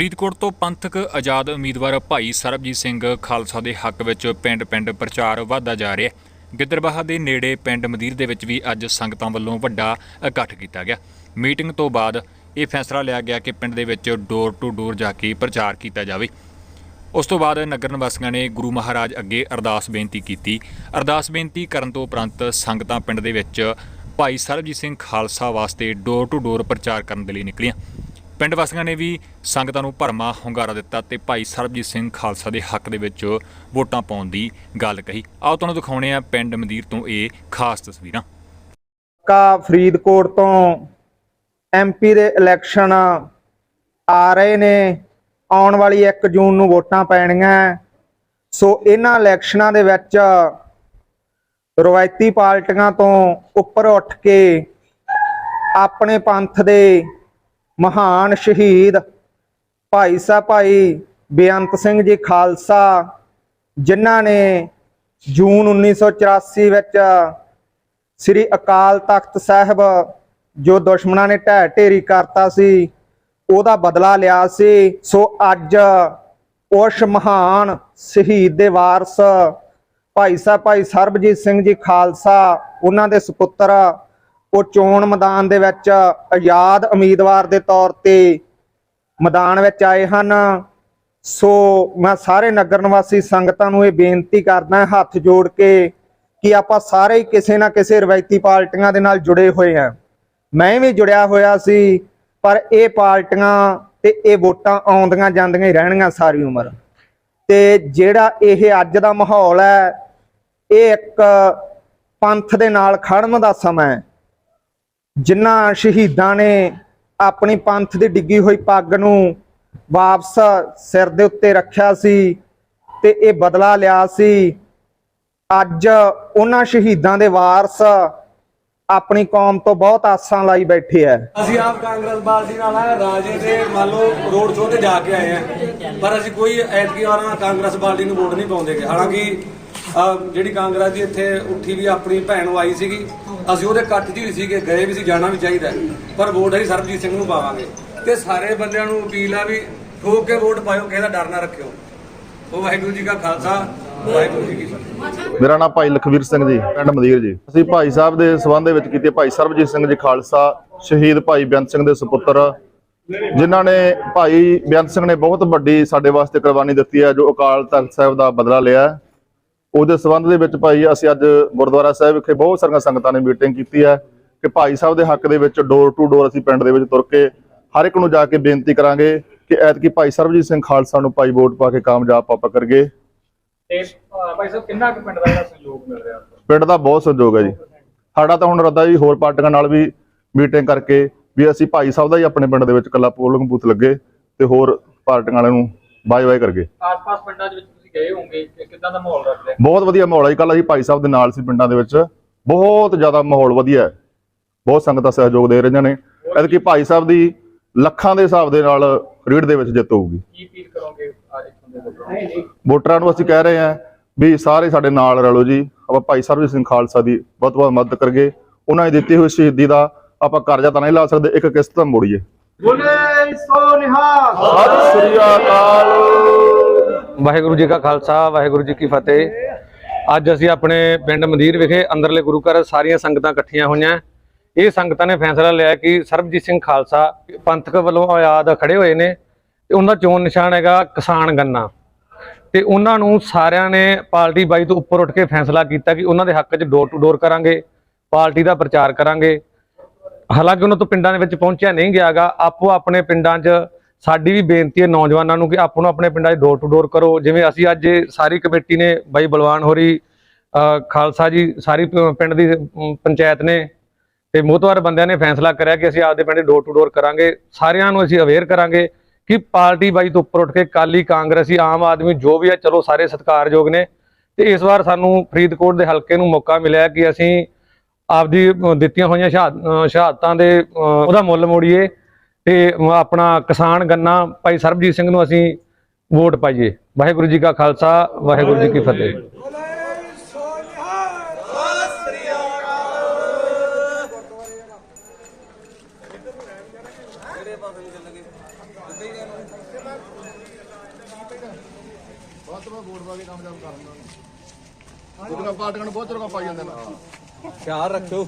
ਫਰੀਦਕੋਟ ਤੋਂ ਪੰਥਕ ਆਜ਼ਾਦ ਉਮੀਦਵਾਰ ਭਾਈ ਸਰਬਜੀਤ ਸਿੰਘ ਖਾਲਸਾ ਦੇ ਹੱਕ ਵਿੱਚ ਪਿੰਡ-ਪਿੰਡ ਪ੍ਰਚਾਰ ਵਧਦਾ ਜਾ ਰਿਹਾ ਹੈ। ਗਿੱਦਰਬਾਹਾ ਦੇ ਨੇੜੇ ਪਿੰਡ ਮਦੀਰ ਦੇ ਵਿੱਚ ਵੀ ਅੱਜ ਸੰਗਤਾਂ ਵੱਲੋਂ ਵੱਡਾ ਇਕੱਠ ਕੀਤਾ ਗਿਆ। ਮੀਟਿੰਗ ਤੋਂ ਬਾਅਦ ਇਹ ਫੈਸਲਾ ਲਿਆ ਗਿਆ ਕਿ ਪਿੰਡ ਦੇ ਵਿੱਚ ਡੋਰ ਟੂ ਡੋਰ ਜਾ ਕੇ ਪ੍ਰਚਾਰ ਕੀਤਾ ਜਾਵੇ। ਉਸ ਤੋਂ ਬਾਅਦ ਨਗਰ ਨਿਵਾਸੀਆਂ ਨੇ ਗੁਰੂ ਮਹਾਰਾਜ ਅੱਗੇ ਅਰਦਾਸ ਬੇਨਤੀ ਕੀਤੀ। ਅਰਦਾਸ ਬੇਨਤੀ ਕਰਨ ਤੋਂ ਉਪਰੰਤ ਸੰਗਤਾਂ ਪਿੰਡ ਦੇ ਵਿੱਚ ਭਾਈ ਸਰਬਜੀਤ ਸਿੰਘ ਖਾਲਸਾ ਵਾਸਤੇ ਡੋਰ ਟੂ ਡੋਰ ਪ੍ਰਚਾਰ ਕਰਨ ਦੇ ਲਈ ਨਿਕਲੀਆਂ। ਪਿੰਡ ਵਾਸੀਆਂ ਨੇ ਵੀ ਸੰਗਤਾਂ ਨੂੰ ਭਰਮਾ ਹੁੰਗਾਰਾ ਦਿੱਤਾ ਤੇ ਭਾਈ ਸਰਬਜੀਤ ਸਿੰਘ ਖਾਲਸਾ ਦੇ ਹੱਕ ਦੇ ਵਿੱਚ ਵੋਟਾਂ ਪਾਉਣ ਦੀ ਗੱਲ ਕਹੀ। ਆਓ ਤੁਹਾਨੂੰ ਦਿਖਾਉਣੇ ਆ ਪਿੰਡ ਮੰਦੀਰ ਤੋਂ ਇਹ ਖਾਸ ਤਸਵੀਰਾਂ। ਕਾ ਫਰੀਦਕੋਟ ਤੋਂ ਐਮਪੀ ਦੇ ਇਲੈਕਸ਼ਨ ਆ ਰਹੇ ਨੇ। ਆਉਣ ਵਾਲੀ 1 ਜੂਨ ਨੂੰ ਵੋਟਾਂ ਪੈਣੀਆਂ। ਸੋ ਇਹਨਾਂ ਇਲੈਕਸ਼ਨਾਂ ਦੇ ਵਿੱਚ ਰਵਾਇਤੀ ਪਾਰਟੀਆਂ ਤੋਂ ਉੱਪਰ ਉੱਠ ਕੇ ਆਪਣੇ ਪੰਥ ਦੇ ਮਹਾਨ ਸ਼ਹੀਦ। ਭਾਈ ਸਾਹਿਬ, ਭਾਈ ਬੇਅੰਤ ਸਿੰਘ ਜੀ ਖਾਲਸਾ, ਜਿਨ੍ਹਾਂ ਨੇ ਜੂਨ 1984 ਵਿੱਚ ਸ੍ਰੀ ਅਕਾਲ ਤਖਤ ਸਾਹਿਬ, ਜੋ ਦੁਸ਼ਮਣਾਂ ਨੇ ਢਹਿ ਢੇਰੀ ਕਰਤਾ ਸੀ, ਉਹਦਾ ਬਦਲਾ ਲਿਆ ਸੀ। ਸੋ ਅੱਜ ਉਸ ਮਹਾਨ ਸ਼ਹੀਦ ਦੇ ਵਾਰਸ ਭਾਈ ਸਾਹਿਬ, ਭਾਈ ਸਰਬਜੀਤ ਸਿੰਘ ਜੀ ਖਾਲਸਾ, ਉਹਨਾਂ ਦੇ ਸੁਪੁੱਤਰ ਉਹ ਚੋਣ ਮੈਦਾਨ ਦੇ ਵਿੱਚ ਆਜ਼ਾਦ ਉਮੀਦਵਾਰ ਦੇ ਤੌਰ ਤੇ ਮੈਦਾਨ ਵਿੱਚ ਆਏ ਹਨ। ਸੋ ਮੈਂ ਸਾਰੇ ਨਗਰ ਨਿਵਾਸੀ ਸੰਗਤਾਂ ਨੂੰ ਇਹ ਬੇਨਤੀ ਕਰਦਾ ਹੱਥ ਜੋੜ ਕੇ ਕਿ ਆਪਾਂ ਸਾਰੇ ਹੀ ਕਿਸੇ ਨਾ ਕਿਸੇ ਰਵਾਇਤੀ ਪਾਰਟੀਆਂ ਦੇ ਨਾਲ ਜੁੜੇ ਹੋਏ ਹਾਂ। ਮੈਂ ਵੀ ਜੁੜਿਆ ਹੋਇਆ ਸੀ, ਪਰ ਇਹ ਪਾਰਟੀਆਂ ਤੇ ਇਹ ਵੋਟਾਂ ਆਉਂਦੀਆਂ ਜਾਂਦੀਆਂ ਹੀ ਰਹਿਣਗੀਆਂ ਸਾਰੀ ਉਮਰ। ਤੇ ਜਿਹੜਾ ਇਹ ਅੱਜ ਦਾ ਮਾਹੌਲ ਹੈ, ਇਹ ਇੱਕ ਪੰਥ ਦੇ ਨਾਲ ਖੜਨ ਦਾ ਸਮਾਂ ਹੈ। ਜਿਨ੍ਹਾਂ ਸ਼ਹੀਦਾਂ ਨੇ ਆਪਣੀ ਪੰਥ ਦੀ ਡਿੱਗੀ ਹੋਈ ਪੱਗ ਨੂੰ ਵਾਪਸ ਸਿਰ ਦੇ ਉੱਤੇ ਰੱਖਿਆ ਸੀ ਤੇ ਇਹ ਬਦਲਾ ਲਿਆ ਸੀ। ਅੱਜ ਉਹਨਾਂ ਸ਼ਹੀਦਾਂ ਦੇ ਵਾਰਸ ਆਪਣੀ ਕੌਮ ਤੋਂ ਬਹੁਤ ਆਸਾਂ ਲਾਈ ਬੈਠੇ ਐ। ਅਸੀਂ ਆਪ ਕਾਂਗਰਸ ਪਾਰਟੀ ਨਾਲ ਰਾਜੇ ਦੇ ਮੰਨ ਲਓ ਰੋਡ ਸ਼ੋਅ ਤੇ ਜਾ ਕੇ ਆਏ ਆ। ਪਰ ਅਸੀਂ ਕੋਈ ਐਤਕੀ ਵਾਰ ਕਾਂਗਰਸ ਪਾਰਟੀ ਨੂੰ ਵੋਟ ਨਹੀਂ ਪਾਉਂਦੇਗੇ ਹਾਲਾਂਕਿ ਜਿਹੜੀ ਕਾਂਗਰਸ ਦੀ ਇੱਥੇ ਉੱਠੀ ਵੀ ਆਪਣੀ ਭੈਣ ਨੂੰ ਆਈ ਸੀਗੀ, ਅਸੀਂ ਉਹਦੇ ਕੱਟ 'ਚ ਹੀ ਸੀਗੇ, ਗਏ ਵੀ ਸੀ, ਜਾਣਾ ਵੀ ਚਾਹੀਦਾ ਪਰ ਵੋਟ ਅਸੀਂ ਸਰਬਜੀਤ ਸਿੰਘ ਨੂੰ ਪਾਵਾਂਗੇ। ਤੇ ਸਾਰੇ ਬੰਦਿਆਂ ਨੂੰ ਅਪੀਲ ਆ ਵੀ ਠੋਕ ਕੇ ਵੋਟ ਪਾਇਓ, ਕਿਸੇ ਦਾ ਡਰ ਨਾ ਰੱਖਿਓ। ਉਹ ਵਾਹਿਗੁਰੂ ਜੀ ਕਾ ਖਾਲਸਾ, ਵਾਹਿਗੁਰੂ ਜੀ ਕੀ ਫਤਿਹ। ਮੇਰਾ ਨਾਮ ਭਾਈ ਲਖਵੀਰ ਸਿੰਘ ਜੀ, ਪਿੰਡ ਮਦੀਰ ਜੀ। ਅਸੀਂ ਭਾਈ ਸਾਹਿਬ ਦੇ ਸਬੰਧ ਦੇ ਵਿੱਚ ਕੀਤੀ ਭਾਈ ਸਰਬਜੀਤ ਸਿੰਘ ਜੀ ਖਾਲਸਾ, ਸ਼ਹੀਦ ਭਾਈ ਬੇਅੰਤ ਸਿੰਘ ਦੇ ਸੁਪੁੱਤਰ, ਜਿਨ੍ਹਾਂ ਨੇ ਭਾਈ ਬੇਅੰਤ ਸਿੰਘ ਨੇ ਬਹੁਤ ਵੱਡੀ ਸਾਡੇ ਵਾਸਤੇ ਕੁਰਬਾਨੀ ਦਿੱਤੀ ਹੈ, ਜੋ ਅਕਾਲ ਤਖਤ ਸਾਹਿਬ ਦਾ ਬਦਲਾ ਲਿਆ ਉਹਦੇ ਸਬੰਧ ਦੇ ਵਿੱਚ ਭਾਈ ਅਸੀਂ ਅੱਜ ਗੁਰਦੁਆਰਾ ਸਾਹਿਬ ਵਿਖੇ ਬਹੁਤ ਸਾਰੀਆਂ ਸੰਗਤਾਂ ਨੇ ਮੀਟਿੰਗ ਕੀਤੀ ਹੈ ਕਿ ਭਾਈ ਸਾਹਿਬ ਦੇ ਹੱਕ ਦੇ ਵਿੱਚ ਡੋਰ ਟੂ ਡੋਰ ਅਸੀਂ ਪਿੰਡ ਦੇ ਵਿੱਚ ਤੁਰ ਕੇ ਹਰ ਇੱਕ ਨੂੰ ਜਾ ਕੇ ਬੇਨਤੀ ਕਰਾਂਗੇ ਕਿ ਐਤਕੀ ਭਾਈ ਸਰਬਜੀਤ ਸਿੰਘ ਖਾਲਸਾ ਨੂੰ ਭਾਈ ਵੋਟ ਪਾ ਕੇ ਕਾਮਯਾਬ ਆਪਾਂ ਕਰੀਏ। ਤੇ ਭਾਈ ਸਾਹਿਬ ਕਿੰਨਾ ਕੁ ਪਿੰਡ ਦਾ ਜਿਹੜਾ ਸਹਿਯੋਗ ਮਿਲ ਰਿਹਾ ਪਿੰਡ ਦਾ ਬਹੁਤ ਸਹਿਯੋਗ ਹੈ ਜੀ। ਸਾਡਾ ਤਾਂ ਹੁਣ ਰੱਦਾ ਜੀ ਹੋਰ ਪਾਰਟੀਆਂ ਨਾਲ ਵੀ ਮੀਟਿੰਗ ਕਰਕੇ ਵੀ ਅਸੀਂ ਭਾਈ ਸਾਹਿਬ ਦਾ ਹੀ ਆਪਣੇ ਪਿੰਡ ਦੇ ਵਿੱਚ ਕੱਲਾ ਪੋਲਿੰਗ ਬੂਥ ਲੱਗੇ ਤੇ ਹੋਰ ਪਾਰਟੀਆਂ ਵਾਲਿਆਂ ਨੂੰ ਬਾਏ ਬਾਏ ਕਰਗੇ ਆਸ-ਪਾਸ ਪਿੰਡਾਂ ਦੇ ਵਿੱਚ ਤੁਸੀਂ ਗਏ ਹੋਵੋਗੇ ਕਿ ਕਿੱਦਾਂ ਦਾ ਮਾਹੌਲ ਰੱਖ ਰਿਹਾ ਬਹੁਤ ਵਧੀਆ ਮਾਹੌਲ ਹੈ ਕੱਲ ਅਸੀਂ ਭਾਈ ਸਾਹਿਬ ਦੇ ਨਾਲ ਸੀ ਪਿੰਡਾਂ ਦੇ ਵਿੱਚ। ਬਹੁਤ ਜ਼ਿਆਦਾ ਮਾਹੌਲ ਵਧੀਆ ਹੈ। ਬਹੁਤ ਸੰਗਤਾਂ ਸਹਿਯੋਗ ਦੇ ਰਹੀਆਂ ਨੇ। ਐਤਕੀ ਭਾਈ ਸਾਹਿਬ ਦੀ ਲੱਖਾਂ ਦੇ ਹਿਸਾਬ ਦੇ ਨਾਲ ਰੀੜ ਦੇ ਵਿੱਚ ਜਿੱਤ ਹੋਊਗੀ। ਕੀ ਅਪੀਲ ਕਰੋਗੇ ਅੱਜ ਇੱਥੋਂ ਦੇ ਲੋਕਾਂ ਵੋਟਰਾਂ ਨੂੰ ਅਸੀਂ ਕਹਿ ਰਹੇ ਹਾਂ ਵੀ ਸਾਰੇ ਸਾਡੇ ਨਾਲ ਰਲੋ ਜੀ। ਆਪਾਂ ਭਾਈ ਸਰਬਜੀਤ ਸਿੰਘ ਖਾਲਸਾ ਦੀ ਬਹੁਤ ਬਹੁਤ ਮਦਦ ਕਰਗੇ ਉਹਨਾਂ ਨੇ ਦਿੱਤੀ ਹੋਈ ਸ਼ਹੀਦੀ ਦਾ ਆਪਾਂ ਕਰਜ਼ਾ ਤਾਂ ਨਹੀਂ ਲਾ ਸਕਦੇ। ਇੱਕ ਕਿਸ਼ਤ ਤਾਂ ਮੋੜੀਏ। ਬੋਲੇ ਸੋ ਨਿਹਾਲ। ਸਤਿ ਸ੍ਰੀ ਅਕਾਲ। ਵਾਹਿਗੁਰੂ ਜੀ ਕਾ ਖਾਲਸਾ, ਵਾਹਿਗੁਰੂ ਜੀ ਕੀ ਫਤਿਹ। ਅੱਜ ਅਸੀਂ ਆਪਣੇ ਪਿੰਡ ਮੰਦੀਰ ਵਿਖੇ ਅੰਦਰਲੇ ਗੁਰੂ ਘਰ ਸਾਰੀਆਂ ਸੰਗਤਾਂ ਇਕੱਠੀਆਂ ਹੋਈਆਂ। ਇਹ ਸੰਗਤਾਂ ਨੇ ਫੈਸਲਾ ਲਿਆ ਕਿ ਸਰਬਜੀਤ ਸਿੰਘ ਖਾਲਸਾ ਪੰਥਕ ਵੱਲੋਂ ਆਜ਼ਾਦ ਖੜੇ ਹੋਏ ਨੇ ਤੇ ਉਹਨਾਂ ਦਾ ਚੋਣ ਨਿਸ਼ਾਨ ਹੈਗਾ ਕਿਸਾਨ ਗੰਨਾ। ਤੇ ਉਹਨਾਂ ਨੂੰ ਸਾਰਿਆਂ ਨੇ ਪਾਰਟੀ ਬਾਈ ਤੋਂ ਉੱਪਰ ਉੱਠ ਕੇ ਫੈਸਲਾ ਕੀਤਾ ਕਿ ਉਹਨਾਂ ਦੇ ਹੱਕ 'ਚ ਡੋਰ ਟੂ ਡੋਰ ਕਰਾਂਗੇ, ਪਾਰਟੀ ਦਾ ਪ੍ਰਚਾਰ ਕਰਾਂਗੇ। ਹਾਲਾਂਕਿ ਉਹਨਾਂ ਤੋਂ ਪਿੰਡਾਂ ਦੇ ਵਿੱਚ ਪਹੁੰਚਿਆ ਨਹੀਂ ਗਿਆਗਾ ਆਪੋ ਆਪਣੇ ਪਿੰਡਾਂ 'ਚ ਸਾਡੀ ਵੀ ਬੇਨਤੀ ਹੈ ਨੌਜਵਾਨਾਂ ਨੂੰ ਕਿ ਆਪੋ ਨੂੰ ਆਪਣੇ ਪਿੰਡਾਂ 'ਚ ਡੋਰ ਟੂ ਡੋਰ ਕਰੋ। ਜਿਵੇਂ ਅਸੀਂ ਅੱਜ ਸਾਰੀ ਕਮੇਟੀ ਨੇ ਬਾਈ ਬਲਵਾਨ ਹੋਰੀ ਖਾਲਸਾ ਜੀ, ਸਾਰੀ ਪ- ਪਿੰਡ ਦੀ ਪੰਚਾਇਤ ਨੇ ਤੇ ਮੋਹਤਵਾਰ ਬੰਦਿਆਂ ਨੇ ਫੈਸਲਾ ਕਰਿਆ ਕਿ ਅਸੀਂ ਆਪਦੇ ਪਿੰਡ ਡੋਰ ਟੂ ਡੋਰ ਕਰਾਂਗੇ। ਸਾਰਿਆਂ ਨੂੰ ਅਸੀਂ ਅਵੇਅਰ ਕਰਾਂਗੇ ਕਿ ਪਾਰਟੀ ਬਾਈ ਤੋਂ ਉੱਪਰ ਉੱਠ ਕੇ ਕਾਲੀ ਕਾਂਗਰਸੀ, ਆਮ ਆਦਮੀ ਜੋ ਵੀ ਹੈ, ਚਲੋ ਸਾਰੇ ਸਤਿਕਾਰਯੋਗ ਨੇ। ਤੇ ਇਸ ਵਾਰ ਸਾਨੂੰ ਫਰੀਦਕੋਟ ਦੇ ਹਲਕੇ ਨੂੰ ਮੌਕਾ ਮਿਲਿਆ ਕਿ ਅਸੀਂ ਆਪਦੀ ਦਿੱਤੀਆਂ ਹੋਈਆਂ ਸ਼ਹਾਦ- ਸ਼ਹਾਦਤਾਂ ਦੇ ਉਹਦਾ ਮੁੱਲ ਮੋੜੀਏ। ਤੇ ਆਪਣਾ ਕਿਸਾਨ ਗੰਨਾ ਭਾਈ ਸਰਬਜੀਤ ਸਿੰਘ ਨੂੰ ਅਸੀਂ ਵੋਟ ਪਾਈਏ। ਵਾਹਿਗੁਰੂ ਜੀ ਕਾ ਖਾਲਸਾ ਵਾਹਿਗੁਰੂ ਜੀ ਕੀ ਫਤਿਹ। ਬਹੁਤ ਬਹੁਤ ਵੋਟ ਪਾ ਕੇ ਕਾਮਯਾਬ ਕਰ ਦਿੰਦਾ ਉਹਦੀਆਂ ਪਾਰਟੀਆਂ ਨੂੰ ਬਹੁਤ ਚਿਰ ਪਾਈ ਜਾਂਦੇ ਨੇ। ਖਿਆਲ ਰੱਖਿਓ।